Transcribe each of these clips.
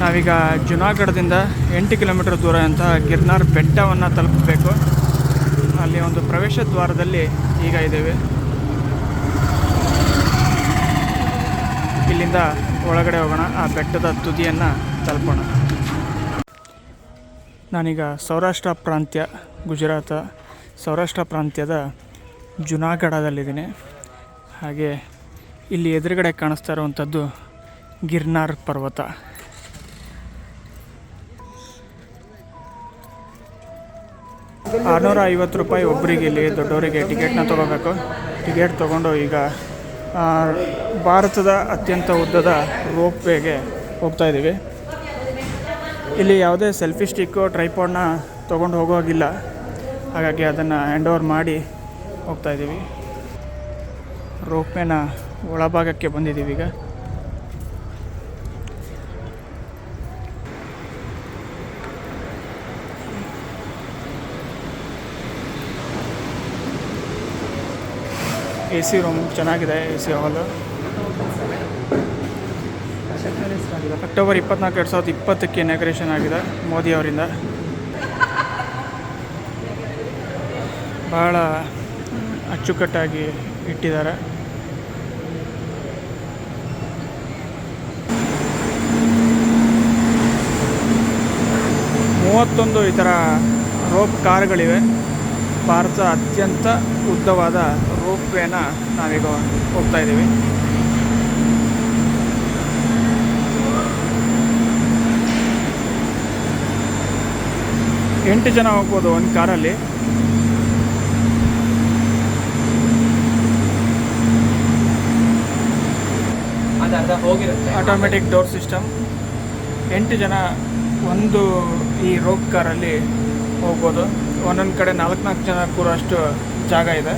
ನಾವೀಗ ಜುನಾಗಢದಿಂದ ಎಂಟು ಕಿಲೋಮೀಟರ್ ದೂರ ಅಂತ ಗಿರ್ನಾರ್ ಬೆಟ್ಟವನ್ನು ತಲುಪಬೇಕು. ಅಲ್ಲಿ ಒಂದು ಪ್ರವೇಶ ದ್ವಾರದಲ್ಲಿ ಈಗ ಇದ್ದೇವೆ. ಇಲ್ಲಿಂದ ಒಳಗಡೆ ಹೋಗೋಣ, ಆ ಬೆಟ್ಟದ ತುದಿಯನ್ನು ತಲುಪೋಣ. ನಾನೀಗ ಸೌರಾಷ್ಟ್ರ ಪ್ರಾಂತ್ಯ, ಗುಜರಾತ ಸೌರಾಷ್ಟ್ರ ಪ್ರಾಂತ್ಯದ ಜುನಾಗಢದಲ್ಲಿದ್ದೀನಿ. ಹಾಗೆ ಇಲ್ಲಿ ಎದುರುಗಡೆ ಕಾಣಿಸ್ತಾ ಇರುವಂಥದ್ದು ಗಿರ್ನಾರ್ ಪರ್ವತ. ಆರುನೂರ ಐವತ್ತು ರೂಪಾಯಿ ಒಬ್ಬರಿಗೆ ಇಲ್ಲಿ ದೊಡ್ಡವರಿಗೆ ಟಿಕೆಟ್ನ ತೊಗೋಬೇಕು. ಟಿಕೆಟ್ ತೊಗೊಂಡು ಈಗ ಭಾರತದ ಅತ್ಯಂತ ಉದ್ದದ ರೋಪ್ ವೇಗೆ ಹೋಗ್ತಾ ಇದ್ದೀವಿ. ಇಲ್ಲಿ ಯಾವುದೇ ಸೆಲ್ಫಿ ಸ್ಟಿಕ್ಕು, ಟ್ರೈಪಾಡ್ನ ತೊಗೊಂಡು ಹೋಗೋಗಿಲ್ಲ ಹಾಗಾಗಿ ಅದನ್ನು ಹ್ಯಾಂಡ್ ಓವರ್ ಮಾಡಿ ಹೋಗ್ತಾ ಇದ್ದೀವಿ. ರೋಪ್ವೇನ ಒಳಭಾಗಕ್ಕೆ ಬಂದಿದ್ದೀವಿ ಈಗ. ಎ ಸಿ ರೂಮ್ ಚೆನ್ನಾಗಿದೆ ಎ ಸಿ ಹಾಲು. ಅಕ್ಟೋಬರ್ ಇಪ್ಪತ್ನಾಲ್ಕು, ಎರಡು ಸಾವಿರದ ಇಪ್ಪತ್ತಕ್ಕೆ ಇನಾಗ್ರೇಷನ್ ಆಗಿದೆ ಮೋದಿ ಅವರಿಂದ. ಭಾಳ ಅಚ್ಚುಕಟ್ಟಾಗಿ ಇಟ್ಟಿದ್ದಾರೆ. ಮೂವತ್ತೊಂದು ಈ ಥರ ರೋಪ್ ಕಾರ್ಗಳಿವೆ. ಭಾರತ ಅತ್ಯಂತ ಉದ್ದವಾದ ರೋಪ್ ವೇನ ನಾವೀಗ ಹೋಗ್ತಾ ಇದ್ದೀವಿ. ಎಂಟು ಜನ ಹೋಗ್ಬೋದು ಒಂದು ಕಾರಲ್ಲಿ. ಆಟೋಮೆಟಿಕ್ ಡೋರ್ ಸಿಸ್ಟಮ್ ಎಂಟು ಜನ ಒಂದು ಈ ರೋಪ್ ಕಾರಲ್ಲಿ ಹೋಗ್ಬೋದು. ಒಂದೊಂದು ಕಡೆ ನಾಲ್ಕು ನಾಲ್ಕು ಜನ ಕೂರೋಷ್ಟು ಜಾಗ ಇದೆ.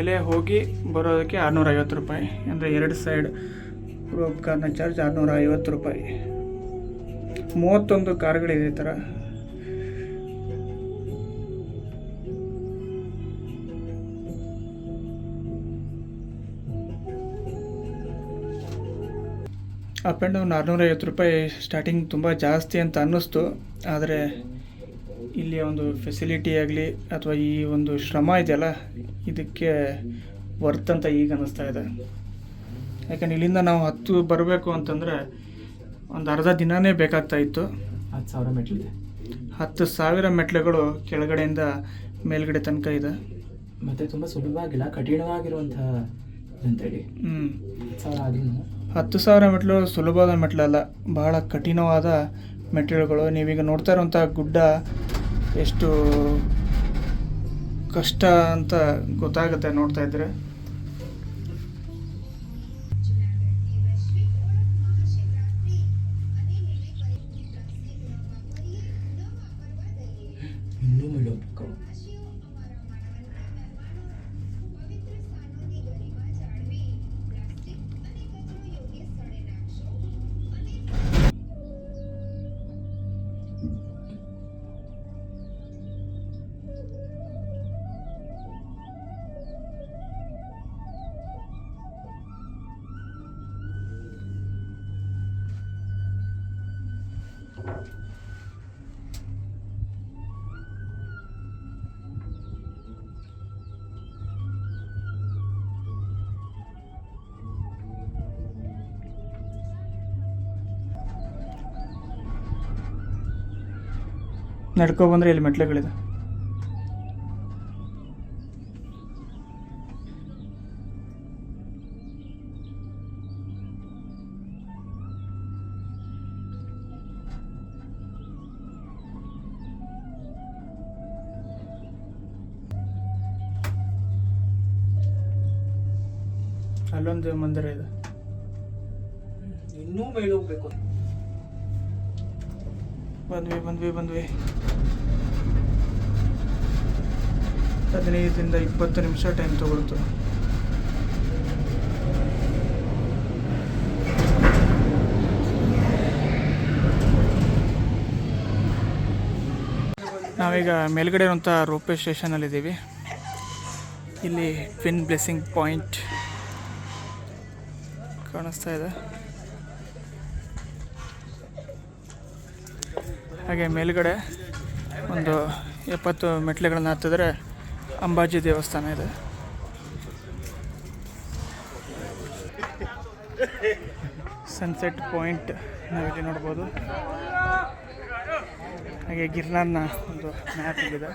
ಮೇಲೆ ಹೋಗಿ ಬರೋದಕ್ಕೆ ಆರುನೂರ ಐವತ್ತು ರೂಪಾಯಿ. ಅಂದರೆ ಎರಡು ಸೈಡ್ ರೋಪ್ ಕಾರ್ನ ಚಾರ್ಜ್ ಆರುನೂರ ಐವತ್ತು ರೂಪಾಯಿ. ಮೂವತ್ತೊಂದು ಕಾರ್ಗಳಿದೆ ಈ ಥರ ಅಪ್ ಆ್ಯಂಡ್ ಡೌನ್ ಆರುನೂರ ಐವತ್ತು ರೂಪಾಯಿ ಸ್ಟಾರ್ಟಿಂಗ್ ತುಂಬ ಜಾಸ್ತಿ ಅಂತ ಅನ್ನಿಸ್ತು. ಆದರೆ ಇಲ್ಲಿಯ ಒಂದು ಫೆಸಿಲಿಟಿ ಆಗಲಿ ಅಥವಾ ಈ ಒಂದು ಶ್ರಮ ಇದೆಯಲ್ಲ ಇದಕ್ಕೆ ವರ್ತ್ ಅಂತ ಈಗ ಅನ್ನಿಸ್ತಾ ಇದೆ. ಯಾಕಂದ್ರೆ ಇಲ್ಲಿಂದ ನಾವು ಹತ್ತು ಬರಬೇಕು ಅಂತಂದರೆ ಒಂದು ಅರ್ಧ ದಿನವೇ ಬೇಕಾಗ್ತಾ ಇತ್ತು. ಹತ್ತು ಸಾವಿರ ಮೆಟ್ಲಿದೆ ಹತ್ತು ಸಾವಿರ ಮೆಟ್ಲುಗಳು ಕೆಳಗಡೆಯಿಂದ ಮೇಲ್ಗಡೆ ತನಕ ಇದೆ. ಮತ್ತು ತುಂಬ ಸುಲಭವಾಗಿಲ್ಲ ಕಠಿಣವಾಗಿರುವಂತಹ ಅಂತೇಳಿ ಹ್ಞೂ ಹತ್ತು ಸಾವಿರ ಆದ್ರೂ ಹತ್ತು ಸಾವಿರ ಮೆಟ್ಲು ಸುಲಭವಾದ ಮೆಟ್ಲಲ್ಲ ಬಹಳ ಕಠಿಣವಾದ ಮೆಟ್ಟಿಲುಗಳು ನೀವೀಗ ನೋಡ್ತಾ ಇರುವಂಥ ಗುಡ್ಡ ಎಷ್ಟು ಕಷ್ಟ ಅಂತ ಗೊತ್ತಾಗುತ್ತೆ ನೋಡ್ತಾ ಇದ್ರೆ. ನಡ್ಕೊ ಬಂದರೆ ಇಲ್ಲಿ ಮೆಟ್ಲುಗಳಿದೆ? ಅಲ್ಲೊಂದು ಮಂದಿರ ಇದೆ. ಇನ್ನೂ ಮೇಲೆ ಹೋಗ್ಬೇಕು ಬಂದ್ವಿ ಬಂದ್ವಿ ಬಂದ್ವಿ. ಹದಿನೈದರಿಂದ ಇಪ್ಪತ್ತು ನಿಮಿಷ ಟೈಮ್ ತಗೊಳ್ತು. ನಾವೀಗ ಮೇಲ್ಗಡೆ ಇರುವಂಥ ರೋಪೇ ಸ್ಟೇಷನಲ್ಲಿದ್ದೀವಿ ಇಲ್ಲಿ ಟ್ವಿನ್ ಬ್ಲೆಸ್ಸಿಂಗ್ ಪಾಯಿಂಟ್ ಕಾಣಿಸ್ತಾ ಇದೆ. ಹಾಗೆ ಮೇಲ್ಗಡೆ ಒಂದು ಎಪ್ಪತ್ತು ಮೆಟ್ಲುಗಳನ್ನು ಹತ್ತಿದ್ರೆ ಅಂಬಾಜಿ ದೇವಸ್ಥಾನ ಇದೆ. ಸನ್ಸೆಟ್ ಪಾಯಿಂಟ್ ನಾವಿಲ್ಲಿ ನೋಡ್ಬೋದು. ಹಾಗೆ ಗಿರ್ನಾರ್ನ ಒಂದು ಮ್ಯಾಪ್ ಇದೆ.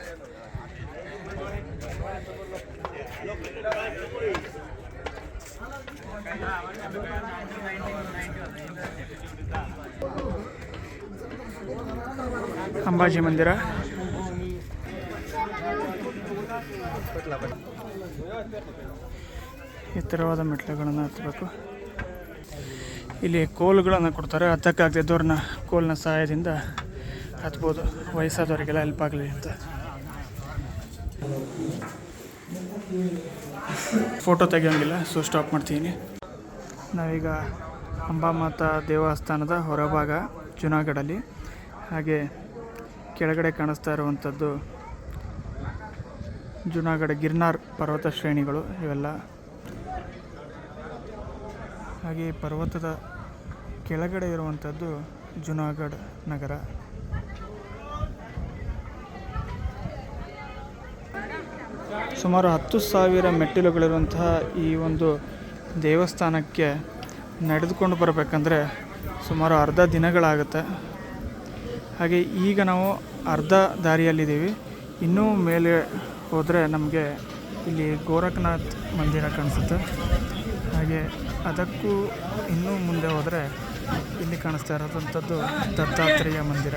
ಅಂಬಾಜಿ ಮಂದಿರ. ಎತ್ತರವಾದ ಮೆಟ್ಲುಗಳನ್ನು ಹತ್ತಬೇಕು. ಇಲ್ಲಿ ಕೋಲುಗಳನ್ನು ಕೊಡ್ತಾರೆ. ಹತ್ತಕ್ಕಾಗದಿದ್ದವ್ರನ್ನ ಕೋಲಿನ ಸಹಾಯದಿಂದ ಹತ್ಬೋದು. ವಯಸ್ಸಾದವರಿಗೆಲ್ಲ ಹೆಲ್ಪ್ ಆಗಲಿ ಅಂತ. ಫೋಟೋ ತೆಗಿಯೋಂಗಿಲ್ಲ ಸೊ ಸ್ಟಾಪ್ ಮಾಡ್ತೀನಿ. ನಾವೀಗ ಅಂಬಾಮಾತಾ ದೇವಸ್ಥಾನದ ಹೊರಭಾಗ ಜುನಾಗಢಲ್ಲಿ ಹಾಗೆ ಕೆಳಗಡೆ ಕಾಣಿಸ್ತಾ ಇರುವಂಥದ್ದು ಜುನಾಗಢ ಗಿರ್ನಾರ್ ಪರ್ವತ ಶ್ರೇಣಿಗಳು ಇವೆಲ್ಲ. ಹಾಗೆ ಪರ್ವತದ ಕೆಳಗಡೆ ಇರುವಂಥದ್ದು ಜುನಾಗಢ ನಗರ. ಸುಮಾರು ಹತ್ತು ಸಾವಿರ ಮೆಟ್ಟಿಲುಗಳಿರುವಂತಹ ಈ ಒಂದು ದೇವಸ್ಥಾನಕ್ಕೆ ನಡೆದುಕೊಂಡು ಬರಬೇಕಂದ್ರೆ ಸುಮಾರು ಅರ್ಧ ದಿನಗಳಾಗುತ್ತೆ. ಹಾಗೆ ಈಗ ನಾವು ಅರ್ಧ ದಾರಿಯಲ್ಲಿದ್ದೀವಿ. ಇನ್ನೂ ಮೇಲೆ ಹೋದರೆ ನಮಗೆ ಇಲ್ಲಿ ಗೋರಖನಾಥ್ ಮಂದಿರ ಕಾಣಿಸುತ್ತೆ. ಹಾಗೆ ಅದಕ್ಕೂ ಇನ್ನೂ ಮುಂದೆ ಹೋದರೆ ಇಲ್ಲಿ ಕಾಣಿಸ್ತಾ ಇರೋದಂಥದ್ದು ದತ್ತಾತ್ರೇಯ ಮಂದಿರ.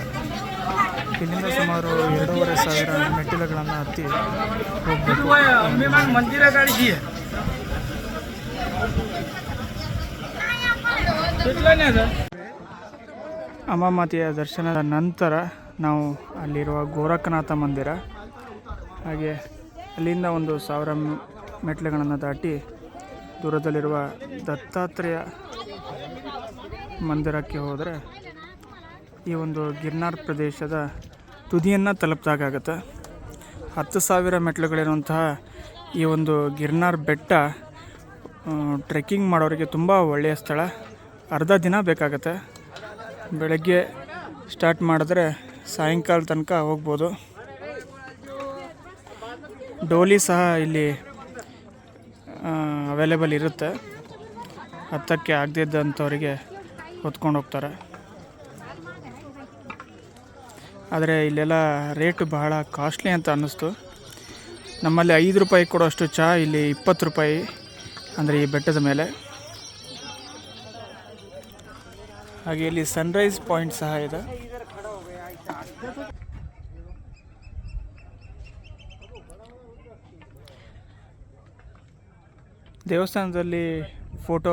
ಇಲ್ಲಿಂದ ಸುಮಾರು ಎರಡೂವರೆ ಸಾವಿರ ಮೆಟ್ಟಿಲುಗಳನ್ನು ಹತ್ತಿ ಹೋಗಬೇಕು. ಅಮಾಮಾತೆಯ ದರ್ಶನದ ನಂತರ ನಾವು ಅಲ್ಲಿರುವ ಗೋರಖನಾಥ ಮಂದಿರ, ಹಾಗೆ ಅಲ್ಲಿಂದ ಒಂದು ಸಾವಿರ ಮೆಟ್ಲುಗಳನ್ನು ದಾಟಿ ದೂರದಲ್ಲಿರುವ ದತ್ತಾತ್ರೇಯ ಮಂದಿರಕ್ಕೆ ಹೋದರೆ ಈ ಒಂದು ಗಿರ್ನಾರ್ ಪ್ರದೇಶದ ತುದಿಯನ್ನು ತಲುಪಿದಾಗತ್ತೆ ಹತ್ತು ಸಾವಿರ ಮೆಟ್ಲುಗಳಿರುವಂತಹ ಈ ಒಂದು ಗಿರ್ನಾರ್ ಬೆಟ್ಟ ಟ್ರೆಕ್ಕಿಂಗ್ ಮಾಡೋರಿಗೆ ತುಂಬ ಒಳ್ಳೆಯ ಸ್ಥಳ. ಅರ್ಧ ದಿನ ಬೇಕಾಗತ್ತೆ. ಬೆಳಗ್ಗೆ ಸ್ಟಾರ್ಟ್ ಮಾಡಿದ್ರೆ ಸಾಯಂಕಾಲ ತನಕ ಹೋಗ್ಬೋದು. ಡೋಲಿ ಸಹ ಇಲ್ಲಿ ಅವೈಲೇಬಲ್ ಇರುತ್ತೆ. ಹತ್ತಕ್ಕೆ ಆಗದಿದ್ದಂಥವ್ರಿಗೆ ಹೊತ್ಕೊಂಡು ಹೋಗ್ತಾರೆ. ಆದರೆ ಇಲ್ಲೆಲ್ಲ ರೇಟ್ ಬಹಳ ಕಾಸ್ಟ್ಲಿ ಅಂತ ಅನ್ನಿಸ್ತು. ನಮ್ಮಲ್ಲಿ ಐದು ರೂಪಾಯಿ ಕೊಡೋಷ್ಟು ಚಹಾ ಇಲ್ಲಿ ಇಪ್ಪತ್ತು ರೂಪಾಯಿ ಅಂದರೆ ಈ ಬೆಟ್ಟದ ಮೇಲೆ. ಹಾಗೆ ಇಲ್ಲಿ ಸನ್ರೈಸ್ ಪಾಯಿಂಟ್ ಸಹ ಇದೆ. ದೇವಸ್ಥಾನದಲ್ಲಿ ಫೋಟೋ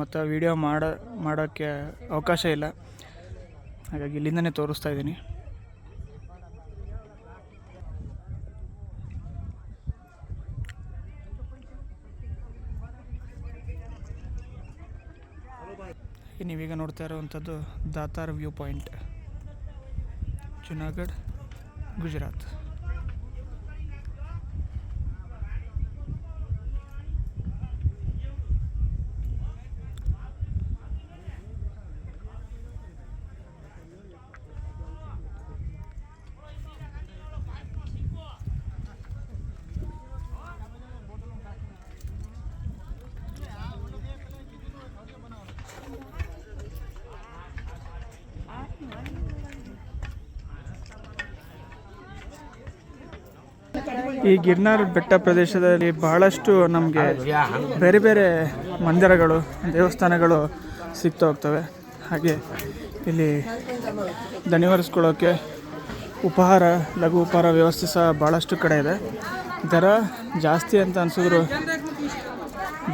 ಮತ್ತು ವಿಡಿಯೋ ಮಾಡೋ, ಮಾಡೋಕ್ಕೆ ಅವಕಾಶ ಇಲ್ಲ. ಹಾಗಾಗಿ ಇಲ್ಲಿಂದನೇ ತೋರಿಸ್ತಾ ಇದ್ದೀನಿ. ನೀವೀಗ ನೋಡ್ತಾ ಇರುವಂಥದ್ದು ದಾತಾರ್ ವ್ಯೂ ಪಾಯಿಂಟ್ ಜುನಾಗಢ್ ಗುಜರಾತ್. ಈ ಗಿರ್ನಾರ್ ಬೆಟ್ಟ ಪ್ರದೇಶದಲ್ಲಿ ಬಹಳಷ್ಟು ನಮಗೆ ಬೇರೆ ಬೇರೆ ಮಂದಿರಗಳು, ದೇವಸ್ಥಾನಗಳು ಸಿಗ್ತಾ ಹೋಗ್ತವೆ. ಹಾಗೆ ಇಲ್ಲಿ ದಣಿವರಿಸ್ಕೊಳ್ಳೋಕ್ಕೆ ಉಪಹಾರ, ಲಘು ಉಪಹಾರ ವ್ಯವಸ್ಥೆ ಸಹ ಭಾಳಷ್ಟು ಕಡೆ ಇದೆ. ದರ ಜಾಸ್ತಿ ಅಂತ ಅನ್ಸಿದ್ರು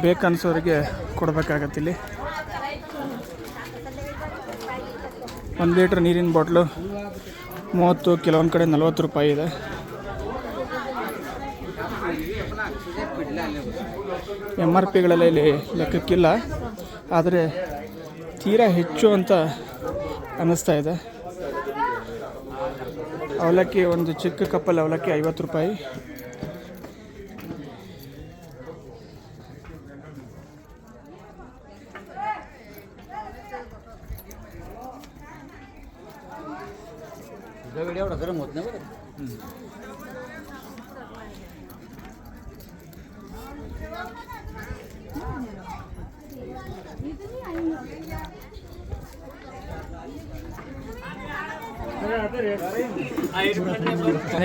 ಬೇಕನ್ಸೋರಿಗೆ ಕೊಡಬೇಕಾಗತ್ತೆ ಇಲ್ಲಿ. ಒಂದು ಲೀಟ್ರ್ ನೀರಿನ ಬಾಟ್ಲು ಮೂವತ್ತು, ಕೆಲವೊಂದು ಕಡೆ ನಲ್ವತ್ತು ರೂಪಾಯಿ ಇದೆ. ಎಂ ಆರ್ ಪಿಗಳೆಲ್ಲ ಇಲ್ಲಿ ಲೆಕ್ಕಕ್ಕಿಲ್ಲ. ಆದರೆ ತೀರಾ ಹೆಚ್ಚು ಅಂತ ಅನ್ನಿಸ್ತಾ ಇದೆ. ಅವಲಕ್ಕಿ, ಒಂದು ಚಿಕ್ಕ ಕಪ್ಪಲ್ಲಿ ಅವಲಕ್ಕಿ ಐವತ್ತು ರೂಪಾಯಿ.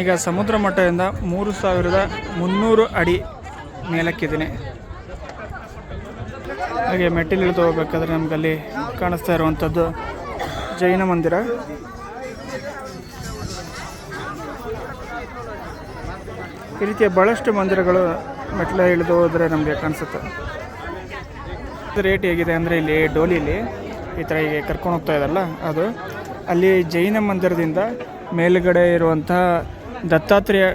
ಈಗ ಸಮುದ್ರ ಮಟ್ಟದಿಂದ ಮೂರು ಸಾವಿರದ ಮುನ್ನೂರು ಅಡಿ ಮೇಲಕ್ಕಿದ್ದೀನಿ. ಹಾಗೆ ಮೆಟ್ಟಿಲಿಳಿದು ಹೋಗ್ಬೇಕಾದ್ರೆ ನಮಗಲ್ಲಿ ಕಾಣಿಸ್ತಾ ಇರುವಂಥದ್ದು ಜೈನ ಮಂದಿರ. ಈ ರೀತಿಯ ಭಾಳಷ್ಟು ಮಂದಿರಗಳು ಮೆಟ್ಲ ಇಳಿದು ಹೋದರೆ ನಮಗೆ ಕಾಣಿಸುತ್ತೆ. ರೇಟ್ ಹೇಗಿದೆ ಅಂದರೆ ಇಲ್ಲಿ ಡೋಲಿಲಿ ಈ ಥರ ಹೀಗೆ ಕರ್ಕೊಂಡು ಹೋಗ್ತಾ ಇದಲ್ಲ ಅದು. ಅಲ್ಲಿ ಜೈನ ಮಂದಿರದಿಂದ ಮೇಲುಗಡೆ ಇರುವಂತಹ ದತ್ತಾತ್ರೇಯ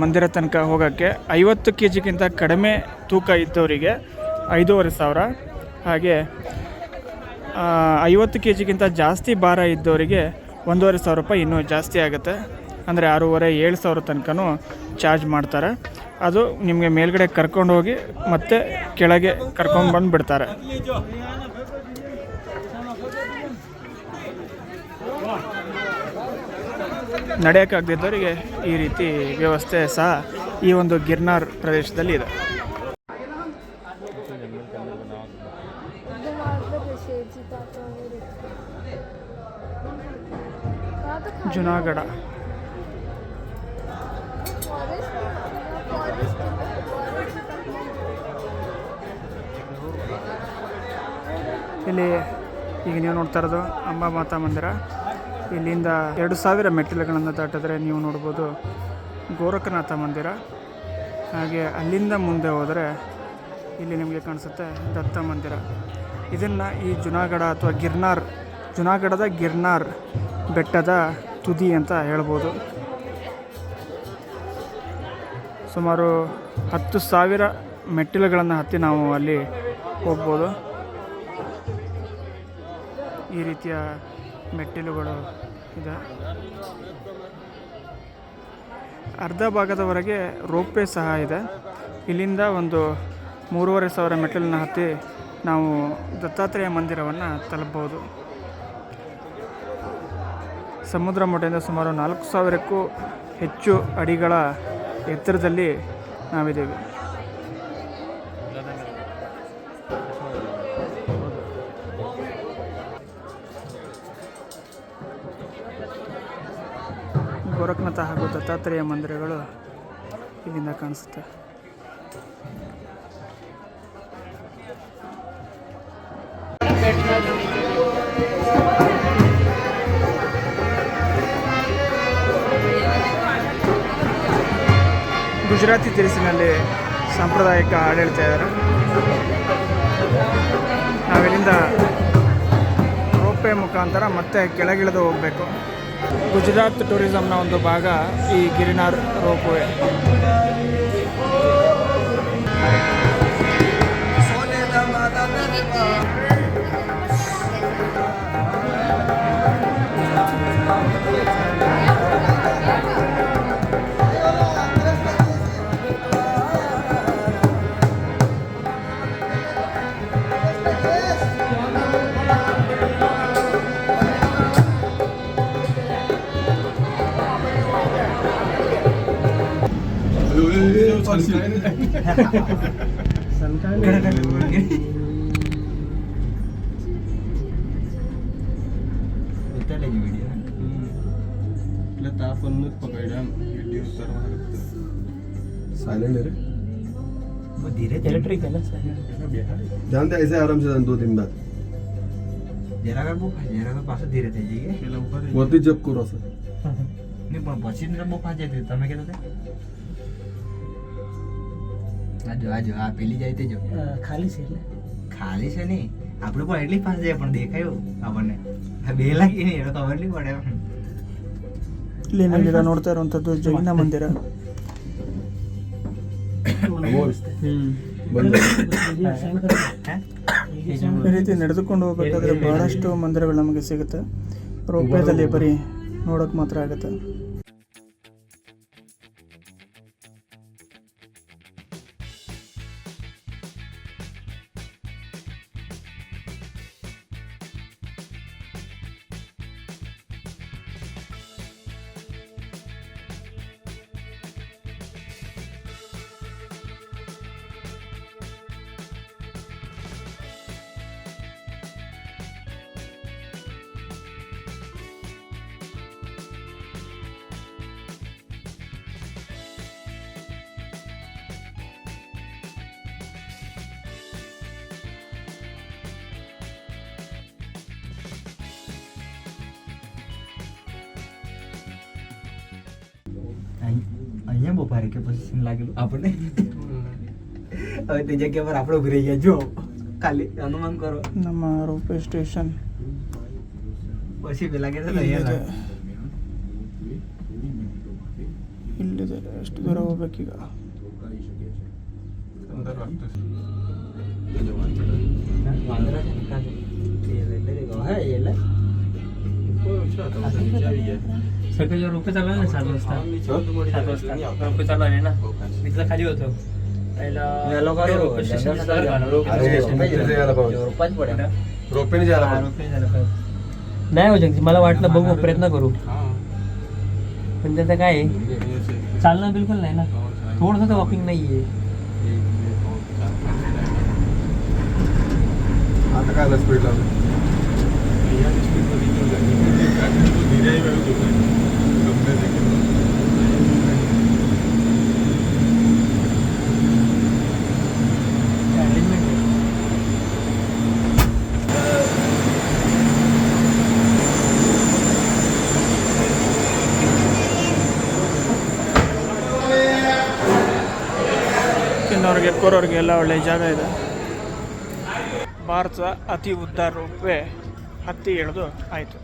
ಮಂದಿರ ತನಕ ಹೋಗೋಕ್ಕೆ ಐವತ್ತು ಕೆ ಜಿಗಿಂತ ಕಡಿಮೆ ತೂಕ ಇದ್ದವರಿಗೆ ಐದೂವರೆ ಸಾವಿರ. ಹಾಗೆ ಐವತ್ತು ಕೆ ಜಿಗಿಂತ ಜಾಸ್ತಿ ಭಾರ ಇದ್ದವರಿಗೆ ಒಂದೂವರೆ ಸಾವಿರ ರೂಪಾಯಿ ಇನ್ನೂ ಜಾಸ್ತಿ ಆಗುತ್ತೆ. ಅಂದರೆ ಆರೂವರೆ, ಏಳು ಸಾವಿರ ತನಕನೂ ಚಾರ್ಜ್ ಮಾಡ್ತಾರೆ. ಅದು ನಿಮಗೆ ಮೇಲ್ಗಡೆ ಕರ್ಕೊಂಡು ಹೋಗಿ ಮತ್ತೆ ಕೆಳಗೆ ಕರ್ಕೊಂಡು ಬಂದು ಬಿಡ್ತಾರೆ ನಡೆಯೋಕ್ಕಾಗದಿದ್ದವರಿಗೆ ಈ ರೀತಿ ವ್ಯವಸ್ಥೆ ಸಹ ಈ ಒಂದು ಗಿರ್ನಾರ್ ಪ್ರದೇಶದಲ್ಲಿ ಇದೆ. ಜುನಾಗಢ ಇಲ್ಲಿ ಈಗ ನೀವು ನೋಡ್ತಾ ಇರೋದು ಅಂಬಾ ಮಾತಾ ಮಂದಿರ. ಇಲ್ಲಿಂದ ಎರಡು ಸಾವಿರ ಮೆಟ್ಟಿಲುಗಳನ್ನು ದಾಟಿದ್ರೆ ನೀವು ನೋಡ್ಬೋದು ಗೋರಖನಾಥ ಮಂದಿರ. ಹಾಗೆ ಅಲ್ಲಿಂದ ಮುಂದೆ ಹೋದರೆ ಇಲ್ಲಿ ನಿಮಗೆ ಕಾಣಿಸುತ್ತೆ ದತ್ತ ಮಂದಿರ. ಇದನ್ನು ಈ ಜುನಾಗಢ ಅಥವಾ ಗಿರ್ನಾರ್ ಜುನಾಗಢದ ಗಿರ್ನಾರ್ ಬೆಟ್ಟದ ತುದಿ ಅಂತ ಹೇಳ್ಬೋದು. ಸುಮಾರು ಹತ್ತು ಸಾವಿರ ಮೆಟ್ಟಿಲುಗಳನ್ನು ಹತ್ತಿ ನಾವು ಅಲ್ಲಿ ಹೋಗ್ಬೋದು. ಈ ರೀತಿಯ ಮೆಟ್ಟಿಲುಗಳು ಇದೆ. ಅರ್ಧ ಭಾಗದವರೆಗೆ ರೋಪ್ವೇ ಸಹ ಇದೆ. ಇಲ್ಲಿಂದ ಒಂದು ಮೂರುವರೆ ಸಾವಿರ ಮೆಟ್ಟಿಲನ್ನ ಹತ್ತಿ ನಾವು ದತ್ತಾತ್ರೇಯ ಮಂದಿರವನ್ನು ತಲುಪಬಹುದು ಸಮುದ್ರ ಮಟ್ಟದಿಂದ ಸುಮಾರು ನಾಲ್ಕು ಸಾವಿರಕ್ಕೂ ಹೆಚ್ಚು ಅಡಿಗಳ ಎತ್ತರದಲ್ಲಿ ನಾವಿದ್ದೇವೆ. ದತ್ತಾತ್ರೇಯ ಮಂದಿರಗಳು ಇಲ್ಲಿಂದ ಕಾಣಿಸುತ್ತೆ. ಗುಜರಾತಿ ತಿರಿಸಿನಲ್ಲಿ ಸಾಂಪ್ರದಾಯಿಕ ಹಾಡು ಹೇಳ್ತಾ ಇದ್ದಾರೆ ನಾವಿಲ್ಲಿಂದ ರೋಪೆ ಮುಖಾಂತರ ಮತ್ತೆ ಕೆಳಗಿಳಿದು ಹೋಗಬೇಕು. ಗುಜರಾತ್ ಟೂರಿಸಂನ ಒಂದು ಭಾಗ ಈ ಗಿರಿನಾರ್ ರೋಪ್ವೇ. जानते ऐसे आराम से दो तीन बाद जरा का जरा का पास धीरे थे जी के लवकर वरती जप करू असं नाही पण बसीन का बुक पाहिजे तुम्ही केलं थे। આ આ પેલી જાય ખાલી છે એટલે ખાલી છે નહીં આપણે પણ એટલી પાસે જાય પણ આપણને બે લાગી નહીં ખબર નહીં પડે ಮಂದಿರ ಈ ರೀತಿ ನಡೆದುಕೊಂಡು ಹೋಗ್ಬೇಕಾದ್ರೆ ಬಹಳಷ್ಟು ಮಂದಿರಗಳು ನಮಗೆ ಸಿಗುತ್ತೆ ರೋಪೇದಲ್ಲಿ ಬರೀ ನೋಡಕ್ ಮಾತ್ರ ಆಗುತ್ತೆ અહીંયા બહુ ભારે કે પછી સીન લાગેલું આપણને હવે તે જગ્યા પર આપણે ઉભી રહી ગયા જો ખાલી અનુમાન કરો ನಮ್ಮ ರೋಪ್ವೇ ಸ್ಟೇಷನ್ પછી પેલા કે અહીંયા ಇಲ್ಲಿದೆ ಇಲ್ಲಿದೆ ಎಷ್ಟು ದೂರ ಹೋಗ್ಬೇಕೀಗ અંદર વાગતું વાંદરા છે ને કાં છે? એ એટલે કે હા એટલે सकाळी जेव्हा रोपे चालू आहे ना सात वाजता सात वाजता रोपे चालू आहे ना मी तिथं खाली होतो पहिला વેલો કર્યો, रोपे स्टेशन જંગલ बरं का? रोपे अरे, स्टेशन. रोपे तिथे यायला पाहिजे. रोपा જ પડે रोपे नहीं जा हा, रहा रोपे झालं पाहिजे. नाही हो जगदीश मला वाटलं बघू प्रयत्न करू पण त्याचं काय आहे चालणं बिलकुल नाही ना थोडंसं वॉकिंग नाही आहे आता काय स्पीड लावलं ಯಾಕಂದ್ರೆ ತಿನ್ನೋರಿಗೆ ಎಲ್ಲಾ ಒಳ್ಳೆ ಜಾಗ ಇದೆ. ಭಾರತದ ಅತಿ ಉದ್ದ ರೂಪೆ ಹತ್ತಿ ಇಳಿದು ಆಯಿತು.